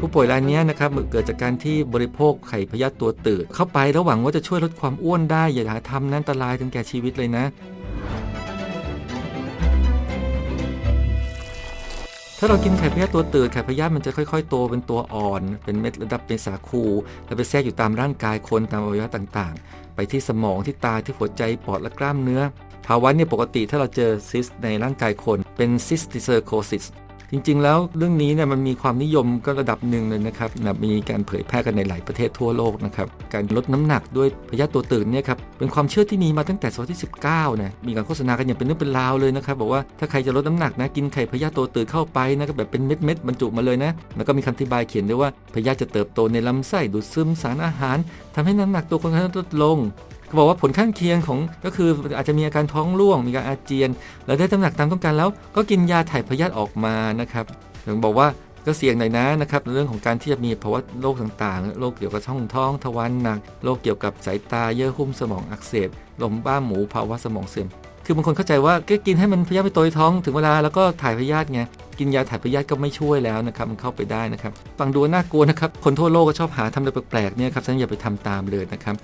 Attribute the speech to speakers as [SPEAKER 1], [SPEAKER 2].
[SPEAKER 1] ผู้ป่วยรายนี้นะครับเกิดจากการที่บริโภคไข่พยาธิตัวตืดเข้าไปแล้วหวังว่าจะช่วยลดความอ้วนได้ อย่าหาทำนั้นอันตรายถึงแก่ชีวิตเลยนะ ถ้าเรากินไข่พยาธิตัวตืดไข่พยาธิมันจะค่อย ๆ โตเป็นตัวอ่อน เป็นเม็ดระดับเป็นสาคูแล้วไปแทรกอยู่ตามร่างกายคนตามอวัยวะต่างๆ ไปที่สมองที่ตาที่หัวใจปอดและกล้ามเนื้อภาวะเนี่ยปกติถ้าเราเจอซิสในร่างกายคนเป็นซิสติเซอร์โคซิส จริง ๆ แล้วเรื่องนี้เนี่ยมันมีความนิยมก็ระดับหนึ่งเลยนะครับนะมีการเผยแพร่กันในหลายประเทศทั่วโลกนะครับการลดน้ำหนักด้วยพยาธิตัวตื่นเนี่ยครับเป็นความเชื่อที่มีมาตั้งแต่ศตวรรษที่ 19นะมีการโฆษณากันอย่างเป็นเรื่องเป็นราวเลยนะครับบอกว่าถ้าใครจะลดน้ำหนักนะกินไข่พยาธิตัวตื่นเข้าไปนะก็แบบเป็นเม็ดๆบรรจุมาเลยนะแล้วก็มีคำอธิบายเขียนด้วยว่าพยาธิจะเติบโตในลำไส้ดูดซึมสารอาหารทำให้น้ำหนักตัวคนไข้ลดลง เขาบอกว่าผลข้างเคียงของก็คืออาจจะมีอาการท้องร่วง มีการอาเจียน แล้วได้น้ำหนักตามต้องการแล้ว ก็กินยาถ่ายพยาธิออกมานะครับถึงบอกว่าก็เสี่ยงหน่อยนะนะครับเรื่องของการที่จะมีภาวะโรคต่างๆ โรคเกี่ยวกับช่องท้อง ทวารหนัก โรคเกี่ยวกับสายตา เยื่อหุ้มสมองอักเสบ ลมบ้าหมู ภาวะสมองเสื่อม คือบางคนเข้าใจว่าก็กินให้มันพยาธิไปโตในท้องถึงเวลาแล้วก็ถ่ายพยาธิไง กินยาถ่ายพยาธิก็ไม่ช่วยแล้วนะครับ มันเข้าไปได้นะครับ ฟังดูน่ากลัวนะครับ คนทั่วโลกก็ชอบหาทำอะไรแปลกๆเนี่ยครับฉะนันอย่าไปทำตามเลยนะครับ